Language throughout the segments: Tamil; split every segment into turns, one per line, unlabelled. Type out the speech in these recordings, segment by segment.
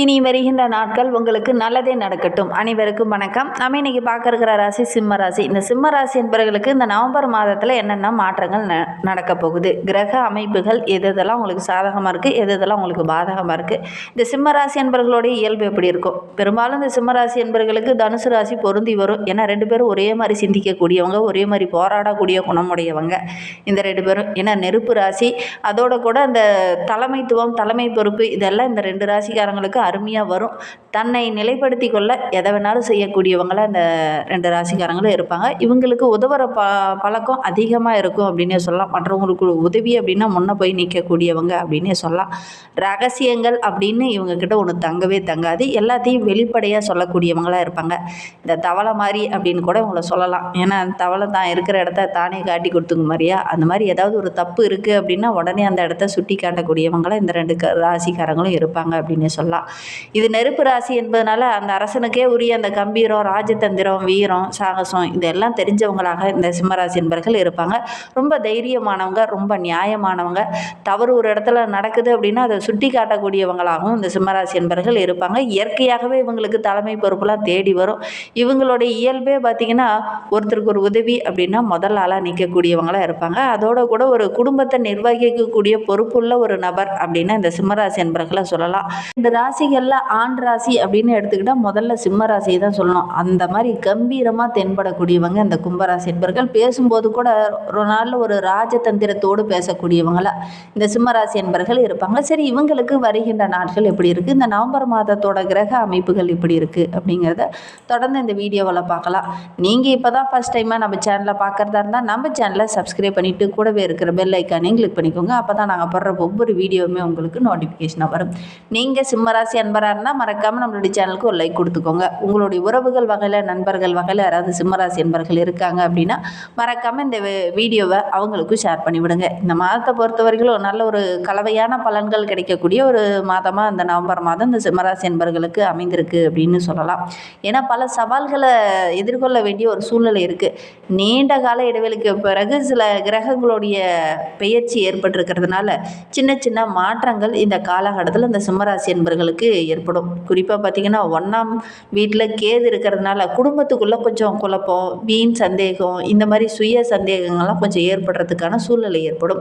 இனி வருகின்ற நாட்கள் உங்களுக்கு நல்லதே நடக்கட்டும். அனைவருக்கும் வணக்கம். நம்ம இன்னைக்கு பார்க்க இருக்கிற ராசி சிம்ம ராசி. இந்த சிம்ம ராசி என்பவர்களுக்கு இந்த நவம்பர் மாதத்தில் என்னென்ன மாற்றங்கள் ந நடக்க போகுது? கிரக அமைப்புகள் எது எதெல்லாம் உங்களுக்கு சாதகமாக இருக்குது எது எதெல்லாம் உங்களுக்கு பாதகமாக இருக்குது இந்த சிம்ம ராசி என்பவர்களுடைய இயல்பு எப்படி இருக்கும்? பெரும்பாலும் இந்த சிம்ம ராசி என்பவர்களுக்கு தனுசு ராசி பொருந்தி வரும். ஏன்னா ரெண்டு பேரும் ஒரே மாதிரி சிந்திக்கக்கூடியவங்க ஒரே மாதிரி போராடக்கூடிய குணமுடையவங்க இந்த ரெண்டு பேரும். ஏன்னா நெருப்பு ராசி அதோட கூட அந்த தலைமைத்துவம் தலைமை பொறுப்பு இதெல்லாம் இந்த ரெண்டு ராசிக்காரங்களுக்கு அருமையாக வரும். தன்னை நிலைப்படுத்தி கொள்ள எதை வேணாலும் செய்யக்கூடியவங்களாக இந்த ரெண்டு ராசிக்காரங்களும் இருப்பாங்க. இவங்களுக்கு உதவுற ப பழக்கம் அதிகமாக இருக்கும் அப்படின்னே சொல்லலாம். மற்றவங்களுக்கு உதவி அப்படின்னா முன்னே போய் நிற்கக்கூடியவங்க அப்படின்னே சொல்லலாம். ரகசியங்கள் அப்படின்னு இவங்கக்கிட்ட ஒன்று தங்கவே தங்காது. எல்லாத்தையும் வெளிப்படையாக சொல்லக்கூடியவங்களாக இருப்பாங்க. இந்த தவளை மாதிரி அப்படின்னு கூட இவங்கள சொல்லலாம். ஏன்னா தவளை தான் இருக்கிற இடத்த தானே காட்டி கொடுத்துங்க மாதிரியா? அந்த மாதிரி ஏதாவது ஒரு தப்பு இருக்குது அப்படின்னா உடனே அந்த இடத்த சுட்டி காட்டக்கூடியவங்கள இந்த ரெண்டு க ராசிக்காரங்களும் இருப்பாங்க அப்படின்னே சொல்லலாம். இது நெருப்பு ராசி என்பதனால அந்த அரசனுக்கே உரிய அந்த கம்பீரம் ராஜதந்திரம் வீரம் சாகசம் இதெல்லாம் தெரிஞ்சவங்களாக இந்த சிம்மராசி என்பர்கள் இருப்பாங்க. ரொம்ப தைரியமானவங்க ரொம்ப நியாயமானவங்க. தவறு ஒரு இடத்துல நடக்குது அப்படின்னா அதை சுட்டி காட்டக்கூடியவங்களாகவும் இந்த சிம்மராசி என்பர்கள் இருப்பாங்க. இயற்கையாகவே இவங்களுக்கு தலைமை பொறுப்புலாம் தேடி வரும். இவங்களுடைய இயல்பே பார்த்திங்கன்னா ஒருத்தருக்கு ஒரு உதவி அப்படின்னா முதல் ஆளாக நிற்கக்கூடியவங்களாக இருப்பாங்க. அதோட கூட ஒரு குடும்பத்தை நிர்வகிக்கக்கூடிய பொறுப்புள்ள ஒரு நபர் அப்படின்னா இந்த சிம்மராசி என்பர்களை சொல்லலாம். இந்த ராசி ராசிகளில் ஆண் ராசி அப்படின்னு எடுத்துக்கிட்டால் முதல்ல சிம்ம ராசியை தான் சொல்லணும். அந்த மாதிரி கம்பீரமாக தென்படக்கூடியவங்க இந்த கும்பராசி என்பர்கள். பேசும்போது கூட ஒரு நாளில் ஒரு ராஜதந்திரத்தோடு பேசக்கூடியவங்களா இந்த சிம்மராசி என்பர்கள் இருப்பாங்க. சரி இவங்களுக்கு வருகின்ற நாட்கள் எப்படி இருக்குது இந்த நவம்பர் மாதத்தோட கிரக அமைப்புகள் எப்படி இருக்குது அப்படிங்கிறத தொடர்ந்து இந்த வீடியோவில் பார்க்கலாம். நீங்கள் இப்போ தான் ஃபஸ்ட் டைமாக நம்ம சேனலை பார்க்குறதா இருந்தால் நம்ம சேனலை சப்ஸ்கிரைப் பண்ணிவிட்டு கூடவே இருக்கிற பெல் ஐக்கானையும் கிளிக் பண்ணிக்கோங்க. அப்போ தான் நாங்கள் போடுற ஒவ்வொரு வீடியோவுமே உங்களுக்கு நோட்டிஃபிகேஷனாக வரும். நீங்கள் சிம்மராசி அன்பராக இருந்தால் மறக்காமல் நம்மளுடைய சேனலுக்கு ஒரு லைக் கொடுத்துக்கோங்க. உங்களுடைய உறவுகள் வகையில் நண்பர்கள் வகையில் யாராவது சிம்மராசி என்பர்கள் இருக்காங்க அப்படின்னா மறக்காமல் இந்த வீடியோவை அவங்களுக்கும் ஷேர் பண்ணிவிடுங்க. இந்த மாதத்தை பொறுத்த வரைக்கும் நல்ல ஒரு கலவையான பலன்கள் கிடைக்கக்கூடிய ஒரு மாதமாக இந்த நவம்பர் மாதம் இந்த சிம்மராசி என்பர்களுக்கு அமைந்திருக்கு அப்படின்னு சொல்லலாம். ஏன்னா பல சவால்களை எதிர்கொள்ள வேண்டிய ஒரு சூழ்நிலை இருக்குது நீண்ட கால இடைவெளிக்கு பிறகு சில கிரகங்களுடைய பெயர்ச்சி ஏற்பட்டிருக்கிறதுனால சின்ன சின்ன மாற்றங்கள் இந்த காலகட்டத்தில் இந்த சிம்மராசி என்பர்களுக்கு ஏற்படும். குறிப்பாக பார்த்திங்கன்னா ஒன்றாம் வீட்டில் கேது இருக்கிறதுனால குடும்பத்துக்குள்ளே கொஞ்சம் குழப்பம் வீண் சந்தேகம் இந்த மாதிரி சுய சந்தேகங்கள்லாம் கொஞ்சம் ஏற்படுறதுக்கான சூழ்நிலை ஏற்படும்.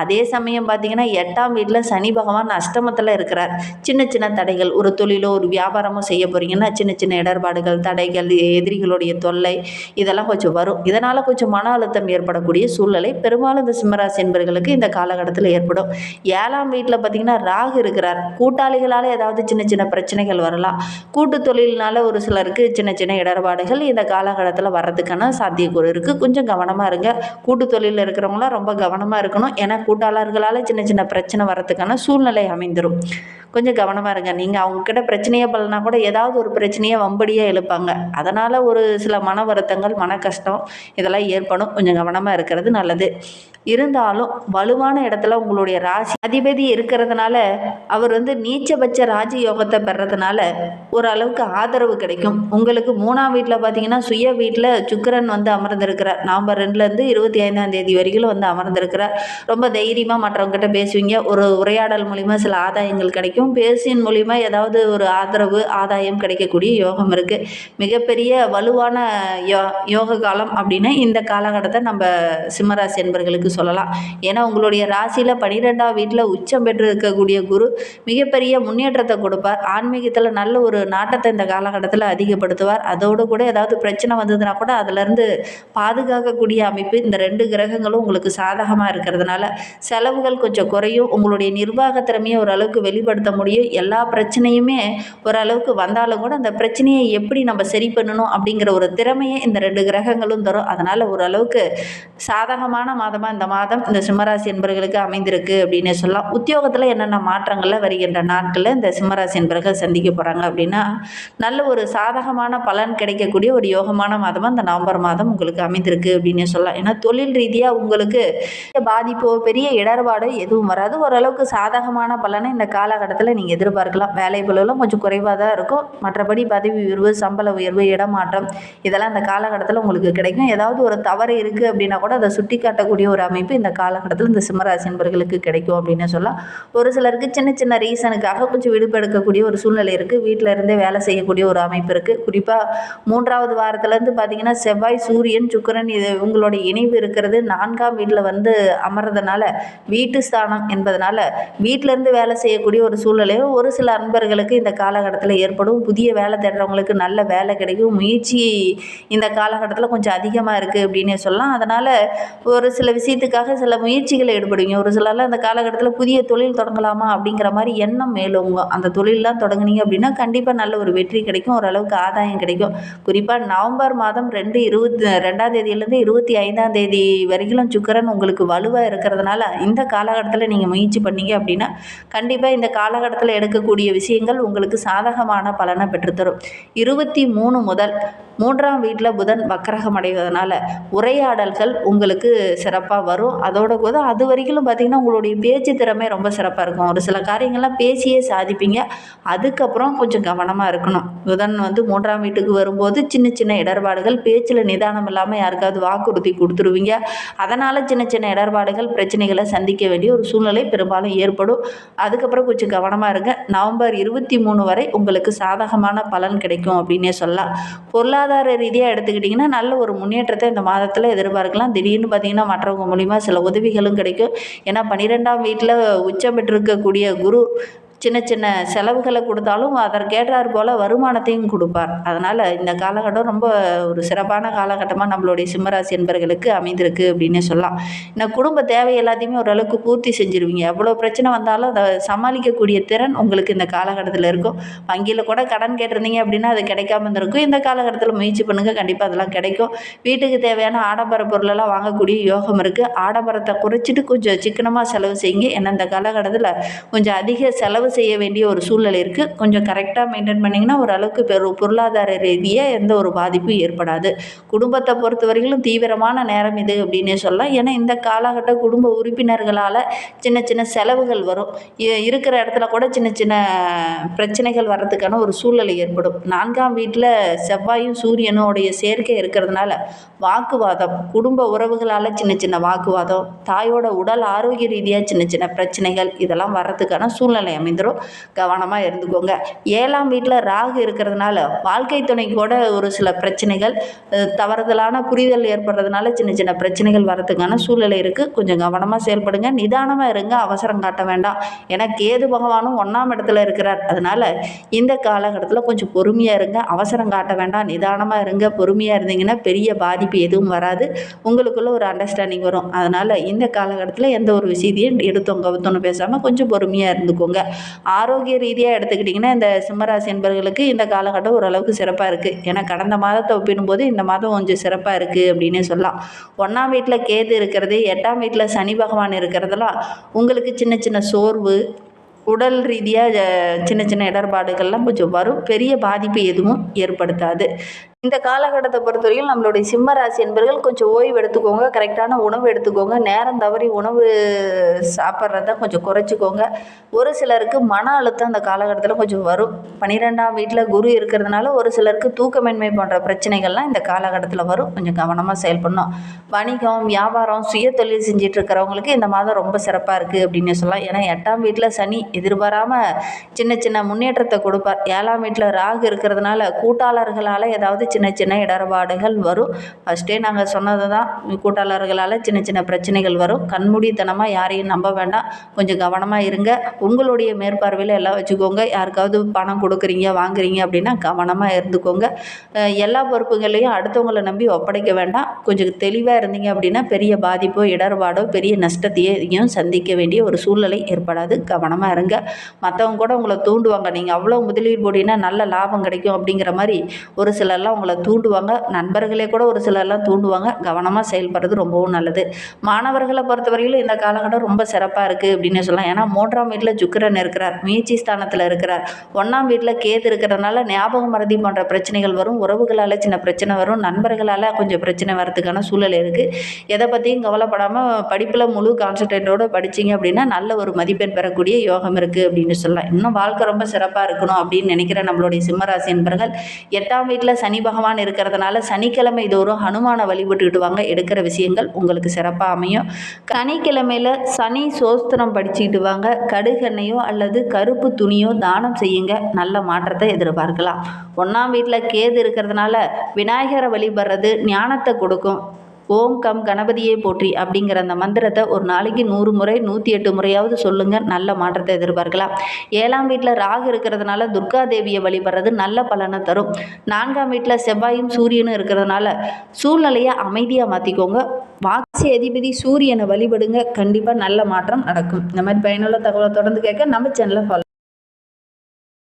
அதே சமயம் பார்த்திங்கன்னா எட்டாம் வீட்டில் சனி பகவான் அஷ்டமத்தில் இருக்கிறார். சின்ன சின்ன தடைகள் ஒரு தொழிலோ ஒரு வியாபாரமோ செய்ய போகிறீங்கன்னா சின்ன சின்ன இடர்பாடுகள் தடைகள் எதிரிகளுடைய தொல்லை இதெல்லாம் கொஞ்சம் வரும். இதனால் கொஞ்சம் மன அழுத்தம் ஏற்படக்கூடிய சூழ்நிலை பெரும்பாலும் இந்த சிம்மராசி என்பர்களுக்கு இந்த காலகட்டத்தில் ஏற்படும். ஏழாம் வீட்டில் பார்த்திங்கன்னா ராகு இருக்கிறார். கூட்டாளிகளால் ஏதாவது சின்ன சின்ன பிரச்சனைகள் வரலாம். கூட்டு தொழில்னால ஒரு சிலருக்கு சின்ன சின்ன இடர்பாடுகள் இந்த காலகட்டத்தில் வர்றதுக்கான சாத்தியக்கூறு இருக்குது கொஞ்சம் கவனமாக இருங்க. கூட்டு தொழிலில் இருக்கிறவங்களாம் ரொம்ப கவனமாக இருக்கணும். ஏன்னா கூட்டாளர்களால் சின்ன சின்ன பிரச்சனை வர்றதுக்கான சூழ்நிலை அமைந்துடும் கொஞ்சம் கவனமாக இருங்க. நீங்கள் அவங்கக்கிட்ட பிரச்சனையே பண்ணலாம் கூட ஏதாவது ஒரு பிரச்சனையை வம்படியாக எழுப்பாங்க. அதனால் ஒரு சில மன வருத்தங்கள் மன கஷ்டம் இதெல்லாம் ஏற்படும். கொஞ்சம் கவனமாக இருக்கிறது நல்லது. இருந்தாலும் வலுவான இடத்துல உங்களுடைய ராசி அதிபதி இருக்கிறதுனால அவர் வந்து நீச்சபட்ச ராஜ யோகத்தை பெறதுனால ஓரளவுக்கு ஆதரவு கிடைக்கும். உங்களுக்கு மூணாம் வீட்டில் பார்த்தீங்கன்னா சுய வீட்டில் சுக்கரன் வந்து அமர்ந்திருக்கிறார். நவம்பர் ரெண்டுலேருந்து இருபத்தி ஐந்தாம் தேதி வரைக்கும் வந்து அமர்ந்திருக்கிறார். ரொம்ப தைரியமாக மற்றவங்ககிட்ட பேசுவீங்க. ஒரு உரையாடல் மூலிமா சில ஆதாயங்கள் கிடைக்கும். பேசின் மூலிமா ஏதாவது ஒரு ஆதரவு ஆதாயம் கிடைக்கக்கூடிய யோகம் இருக்குது மிகப்பெரிய வலுவான யோ யோக காலம் அப்படின்னு இந்த காலகட்டத்தை நம்ம சிம்மராசி என்பர்களுக்கு சொல்லலாம். ஏன்னா உங்களுடைய ராசியில் பன்னிரெண்டாம் வீட்டில் உச்சம் பெற்று இருக்கக்கூடிய குரு மிகப்பெரிய முன்னேற்றத்தை கொடுப்பார். ஆன்மீகத்தில் நல்ல ஒரு நாட்டத்தை இந்த காலகட்டத்தில் அதிகப்படுத்துவார். அதோடு கூட ஏதாவது பிரச்சனை வந்ததுன்னா கூட அதிலிருந்து பாதுகாக்கக்கூடிய அமைப்பு இந்த ரெண்டு கிரகங்களும் உங்களுக்கு சாதகமாக இருக்கிறதுனால செலவுகள் கொஞ்சம் குறையும். உங்களுடைய நிர்வாக திறமையை ஓரளவுக்கு வெளிப்படுத்த முடியும். எல்லா பிரச்சனையுமே ஓரளவுக்கு வந்தாலும் கூட அந்த பிரச்சனையை எப்படி நம்ம சரி பண்ணணும் அப்படிங்கிற ஒரு திறமையை இந்த ரெண்டு கிரகங்களும் தரும். அதனால் ஓரளவுக்கு சாதகமான மாதமாக இந்த மாதம் இந்த சிம்மராசி என்பவர்களுக்கு அமைந்திருக்கு அப்படின்னு சொல்லலாம். உத்தியோகத்தில் என்னென்ன மாற்றங்களில் வருகின்ற நாட்களில் இந்த சிம்மராசி என்பர்கள் சந்திக்க போகிறாங்க அப்படின்னு நல்ல ஒரு சாதகமான பலன் கிடைக்கக்கூடிய ஒரு யோகமான மாதமாக இந்த நவம்பர் மாதம் உங்களுக்கு அமைந்திருக்கு அப்படின்னு சொல்லலாம். ஏன்னா தொழில் ரீதியாக உங்களுக்கு பாதிப்போ பெரிய இடர்பாடோ எதுவும் வராது. ஓரளவுக்கு சாதகமான பலனை இந்த காலகட்டத்தில் நீங்கள் எதிர்பார்க்கலாம். வேலை பளுவெல்லாம் கொஞ்சம் குறைவாக தான் இருக்கும். மற்றபடி பதவி உயர்வு சம்பள உயர்வு இடமாற்றம் இதெல்லாம் இந்த காலகட்டத்தில் உங்களுக்கு கிடைக்கும். ஏதாவது ஒரு தவறு இருக்குது அப்படின்னா கூட அதை சுட்டி காட்டக்கூடிய ஒரு அமைப்பு இந்த காலகட்டத்தில் இந்த சிம்மராசி என்பர்களுக்கு கிடைக்கும் அப்படின்னு சொல்லலாம். ஒரு சிலருக்கு சின்ன சின்ன ரீசனுக்காக கொஞ்சம் விடுப்பு எடுக்கக்கூடிய ஒரு சூழ்நிலை இருக்குது வீட்டில் இருந்தே வேலை செய்யக்கூடிய ஒரு அமைப்பு இருக்குது குறிப்பாக மூன்றாவது வாரத்துலேருந்து பார்த்திங்கன்னா செவ்வாய் சூரியன் சுக்கிரன் இது இவங்களோட இணைவு இருக்கிறது. நான்காம் வீட்டில் வந்து அமர்றதுனால வீட்டு ஸ்தானம் என்பதனால வீட்டிலேருந்து வேலை செய்யக்கூடிய ஒரு சூழ்நிலையும் ஒரு சில அன்பர்களுக்கு இந்த காலகட்டத்தில் ஏற்படும். புதிய வேலை தேடுறவங்களுக்கு நல்ல வேலை கிடைக்கும். முயற்சி இந்த காலகட்டத்தில் கொஞ்சம் அதிகமாக இருக்குது அப்படின்னே சொல்லலாம். அதனால் ஒரு சில விஷயத்துக்காக சில முயற்சிகளை ஈடுபடுவீங்க. ஒரு சிலரில் அந்த காலகட்டத்தில் புதிய தொழில் தொடங்கலாமா அப்படிங்கிற மாதிரி எண்ணம் மேலோங்கும். அந்த தொழிலெலாம் தொடங்குனீங்க அப்படின்னா கண்டிப்பாக நல்ல ஒரு வெற்றி கிடைக்கும். ஓரளவுக்கு ஆதாயம் கிடைக்கும். குறிப்பாக நவம்பர் மாதம் ரெண்டு இருபத்தி ரெண்டாம் தேதியிலேருந்து இருபத்தி ஐந்தாம் தேதி வரைக்கும் சுக்கரன் உங்களுக்கு வலுவாக இருக்கிறதுனால இந்த காலகட்டத்தில் நீங்கள் முயற்சி பண்ணீங்க அப்படின்னா கண்டிப்பாக இந்த காலகட்டத்தில் எடுக்கக்கூடிய விஷயங்கள் உங்களுக்கு சாதகமான பலனை பெற்றுத்தரும். இருபத்தி மூணு முதல் மூன்றாம் வீட்டில் புதன் வக்கரகம் அடைவதனால உரையாடல்கள் உங்களுக்கு சிறப்பாக வரும். அதோட கூட அது வரைக்கும் பார்த்திங்கன்னா உங்களுடைய பேச்சு திறமை ரொம்ப சிறப்பாக இருக்கும். ஒரு சில காரியங்கள்லாம் பேசியே சாதிப்பீங்க. அதுக்கப்புறம் கொஞ்சம் கவனமாக இருக்கணும். புதன் வந்து மூன்றாம் வீட்டுக்கு வரும்போது சின்ன சின்ன இடர்பாடுகள் பேச்சில் நிதானம் இல்லாமல் யாருக்காவது வாக்குறுதி கொடுத்துருவீங்க. அதனால் சின்ன சின்ன இடர்பாடுகள் பிரச்சனைகளை சந்திக்க வேண்டிய ஒரு சூழ்நிலை பெரும்பாலும் ஏற்படும். அதுக்கப்புறம் கொஞ்சம் கவனமாக இருங்க. நவம்பர் இருபத்தி மூணு வரை உங்களுக்கு சாதகமான பலன் கிடைக்கும் அப்படின்னே சொல்லலாம். பொருளாதார ரீதியாக எடுத்துக்கிட்டிங்கன்னா நல்ல ஒரு முன்னேற்றத்தை இந்த மாதத்தில் எதிர்பார்க்கலாம். திடீர்னு பார்த்திங்கன்னா மற்றவங்க மூலிமா சில உதவிகளும் கிடைக்கும். ஏன்னா பன்னிரெண்டாம் வீட்டில் உச்சம் பெற்றிருக்கக்கூடிய குரு சின்ன சின்ன செலவுகளை கொடுத்தாலும் அதற்கேற்றார் போல் வருமானத்தையும் கொடுப்பார். அதனால் இந்த காலகட்டம் ரொம்ப ஒரு சிறப்பான காலகட்டமாக நம்மளுடைய சிம்மராசி என்பர்களுக்கு அமைந்திருக்கு அப்படின்னு சொல்லலாம். இந்த குடும்ப தேவை எல்லாத்தையுமே ஓரளவுக்கு பூர்த்தி செஞ்சுருவீங்க. எவ்வளோ பிரச்சனை வந்தாலும் அதை சமாளிக்கக்கூடிய திறன் உங்களுக்கு இந்த காலகட்டத்தில் இருக்கும். வங்கியில் கூட கடன் கேட்டிருந்தீங்க அப்படின்னா அது கிடைக்காம இருந்திருக்கும். இந்த காலகட்டத்தில் முயற்சி பண்ணுங்கள் கண்டிப்பாக அதெல்லாம் கிடைக்கும். வீட்டுக்கு தேவையான ஆடம்பர பொருளெல்லாம் வாங்கக்கூடிய யோகம் இருக்குது ஆடம்பரத்தை குறைச்சிட்டு கொஞ்சம் சிக்கனமாக செலவு செய்யுங்க. ஏன்னா இந்த காலகட்டத்தில் கொஞ்சம் அதிக செலவு செய்ய வேண்டிய ஒரு சூழ்நிலை இருக்குது கொஞ்சம் கரெக்டாக மெயின்டைன் பண்ணிங்கன்னா ஓரளவுக்கு பெரு பொருளாதார ரீதியாக எந்த ஒரு பாதிப்பும் ஏற்படாது. குடும்பத்தை பொறுத்த வரைக்கும் தீவிரமான நேரம் இது அப்படின்னே சொல்லலாம். ஏன்னா இந்த காலகட்ட குடும்ப உறுப்பினர்களால் சின்ன சின்ன செலவுகள் வரும். இ- இருக்கிற இடத்துல கூட சின்ன சின்ன பிரச்சனைகள் வர்றதுக்கான ஒரு சூழ்நிலை ஏற்படும். நான்காம் வீட்டில் செவ்வாயும் சூரியனுடைய சேர்க்கை இருக்கிறதுனால வாக்குவாதம் குடும்ப உறவுகளால் சின்ன சின்ன வாக்குவாதம் தாயோட உடல் ஆரோக்கிய ரீதியாக சின்ன சின்ன பிரச்சனைகள் இதெல்லாம் வர்றதுக்கான சூழ்நிலை அமைந்துடும் கவனமாக இருந்துக்கோங்க. ஏழாம் வீட்டில் ராகு இருக்கிறதுனால வாழ்க்கை துணைக்கோட ஒரு சில பிரச்சனைகள் தவறுதலான புரிதல் ஏற்படுறதுனால சின்ன சின்ன பிரச்சனைகள் வரதுக்கான சூழ்நிலை இருக்குது கொஞ்சம் கவனமாக செயல்படுங்க. நிதானமாக இருங்க. அவசரம் காட்ட வேண்டாம். ஏன்னா கேது பகவானும் ஒன்றாம் இடத்துல இருக்கிறார். அதனால் இந்த காலகட்டத்தில் கொஞ்சம் பொறுமையாக இருங்க. அவசரம் காட்ட வேண்டாம். நிதானமாக இருங்க. பொறுமையாக இருந்தீங்கன்னா பெரிய பாதிப்பு எதுவும் வராது. உங்களுக்குள்ள ஒரு அண்டர்ஸ்டாண்டிங் வரும். அதனால் இந்த காலகட்டத்தில் எந்த ஒரு விஷயத்தையும் எடுத்தோம் கவுத்தோன்னு பேசாமல் கொஞ்சம் பொறுமையாக இருந்துக்கோங்க. ஆரோக்கிய ரீதியாக எடுத்துக்கிட்டிங்கன்னா இந்த சிம்மராசி என்பவர்களுக்கு இந்த காலகட்டம் ஓரளவுக்கு சிறப்பாக இருக்குது ஏன்னா கடந்த மாதத்தை ஒப்பிடும்போது இந்த மாதம் கொஞ்சம் சிறப்பாக இருக்குது அப்படின்னே சொல்லலாம். ஒன்றாம் வீட்டில் கேது இருக்கிறது எட்டாம் வீட்டில் சனி பகவான் இருக்கிறதெல்லாம் உங்களுக்கு சின்ன சின்ன சோர்வு உடல் ரீதியாக சின்ன சின்ன இடர்பாடுகள்லாம் கொஞ்சம் வரும். பெரிய பாதிப்பு எதுவும் ஏற்படுத்தாது. இந்த காலகட்டத்தை பொறுத்தவரைக்கும் நம்மளுடைய சிம்ம ராசி என்பவர்கள் கொஞ்சம் ஓய்வு எடுத்துக்கோங்க கரெக்டான உணவு எடுத்துக்கோங்க நேரம் தவறி உணவு சாப்பிட்றத கொஞ்சம் குறைச்சிக்கோங்க. ஒரு சிலருக்கு மன அழுத்தம் அந்த காலகட்டத்தில் கொஞ்சம் வரும். பன்னிரெண்டாம் வீட்டில் குரு இருக்கிறதுனால ஒரு சிலருக்கு தூக்கமின்மை போன்ற பிரச்சனைகள்லாம் இந்த காலகட்டத்தில் வரும். கொஞ்சம் கவனமாக செயல்படணும். வணிகம் வியாபாரம் சுய தொழில் செஞ்சிட்டு இருக்கிறவங்களுக்கு இந்த மாதம் ரொம்ப சிறப்பாக இருக்குது அப்படின்னு சொல்லலாம். ஏன்னா எட்டாம் வீட்டில் சனி எதிர்பாராமல் சின்ன சின்ன முன்னேற்றத்தை கொடுப்பார். ஏழாம் வீட்டில் ராகு இருக்கிறதுனால கூட்டாளர்களால் ஏதாவது சின்ன சின்ன இடர்பாடுகள் வரும். ஃபஸ்ட்டே நாங்கள் சொன்னது தான் கூட்டாளர்களால் சின்ன சின்ன பிரச்சனைகள் வரும். கண்மூடித்தனமாக யாரையும் நம்ப வேண்டாம். கொஞ்சம் கவனமாக இருங்க. உங்களுடைய மேற்பார்வையில் எல்லாம் வச்சுக்கோங்க. யாருக்காவது பணம் கொடுக்குறீங்க வாங்குறீங்க அப்படின்னா கவனமாக இருந்துக்கோங்க. எல்லா பொறுப்புகளையும் அடுத்தவங்களை நம்பி ஒப்படைக்க வேண்டாம். கொஞ்சம் தெளிவாக இருந்தீங்க அப்படின்னா பெரிய பாதிப்போ இடர்பாடோ பெரிய நஷ்டத்தையும் சந்திக்க வேண்டிய ஒரு சூழ்நிலை ஏற்படாது. கவனமாக இருங்க. மற்றவங்க கூட உங்களை தூண்டுவாங்க. நீங்கள் அவ்வளோ முதலீடு போட்டிங்கன்னா நல்ல லாபம் கிடைக்கும் அப்படிங்கிற மாதிரி ஒரு சிலர்லாம் உங்களை தூண்டுவாங்க. நண்பர்களே கூட ஒரு சிலர்லாம் தூண்டுவாங்க. கவனமாக செயல்படுறது ரொம்பவும் நல்லது. மாணவர்களை பொறுத்தவரையிலும் இந்த காலகட்டம் ரொம்ப சிறப்பாக இருக்குது அப்படின்னு சொல்லலாம். ஏன்னா மூன்றாம் வீட்டில் சுக்கிரன் இருக்கிறார். மீச்சி ஸ்தானத்தில் இருக்கிறார். ஒன்றாம் வீட்டில் கேது இருக்கிறதுனால ஞாபகம் மறதி போன்ற பிரச்சனைகள் வரும். உறவுகளால் சின்ன பிரச்சனை வரும். நண்பர்களால் கொஞ்சம் பிரச்சனை வரதுக்கான சூழல் இருக்குது எதை பற்றியும் கவலைப்படாமல் படிப்பில் முழு கான்சன்ட்ரேட்டோடு படிச்சீங்க அப்படின்னா நல்ல ஒரு மதிப்பெண் பெறக்கூடிய யோகம் இருக்குது அப்படின்னு சொல்லலாம். இன்னும் வாழ்க்கை ரொம்ப சிறப்பாக இருக்கணும் அப்படின்னு நினைக்கிற நம்மளுடைய சிம்மராசி என்பர்கள் எட்டாம் வீட்டில் சனி பகவான் இருக்கிறதுனால சனிக்கிழமை தோறும் ஹனுமானை வழிபட்டுக்கிட்டு வாங்க எடுக்கிற விஷயங்கள் உங்களுக்கு சிறப்பாக அமையும். சனிக்கிழமையில் சனி சோஸ்திரம் படிச்சுக்கிட்டு வாங்க. கடுகெண்ணையோ அல்லது கருப்பு துணியோ தானம் செய்யுங்க. நல்ல மாற்றத்தை எதிர்பார்க்கலாம். ஒன்றாம் வீட்டில் கேது இருக்கிறதுனால விநாயகரை வழிபடுறது ஞானத்தை கொடுக்கும். ஓம் கம் கணபதியை போற்றி அப்படிங்கிற அந்த மந்திரத்தை ஒரு நாளைக்கு நூறு முறை நூற்றி எட்டு முறையாவது சொல்லுங்கள் நல்ல மாற்றத்தை எதிர்பார்க்கலாம். ஏழாம் வீட்டில் ராகு இருக்கிறதுனால துர்கா தேவியை வழிபடுறது நல்ல பலனை தரும். நான்காம் வீட்டில் செவ்வாயும் சூரியனும் இருக்கிறதுனால சூழ்நிலையை அமைதியாக மாற்றிக்கோங்க வாசி அதிபதி சூரியனை வழிபடுங்க. கண்டிப்பாக நல்ல மாற்றம் நடக்கும். இந்த மாதிரி பயனுள்ள தகவலை தொடர்ந்து கேட்க நம்ம சேனலை ஃபாலோ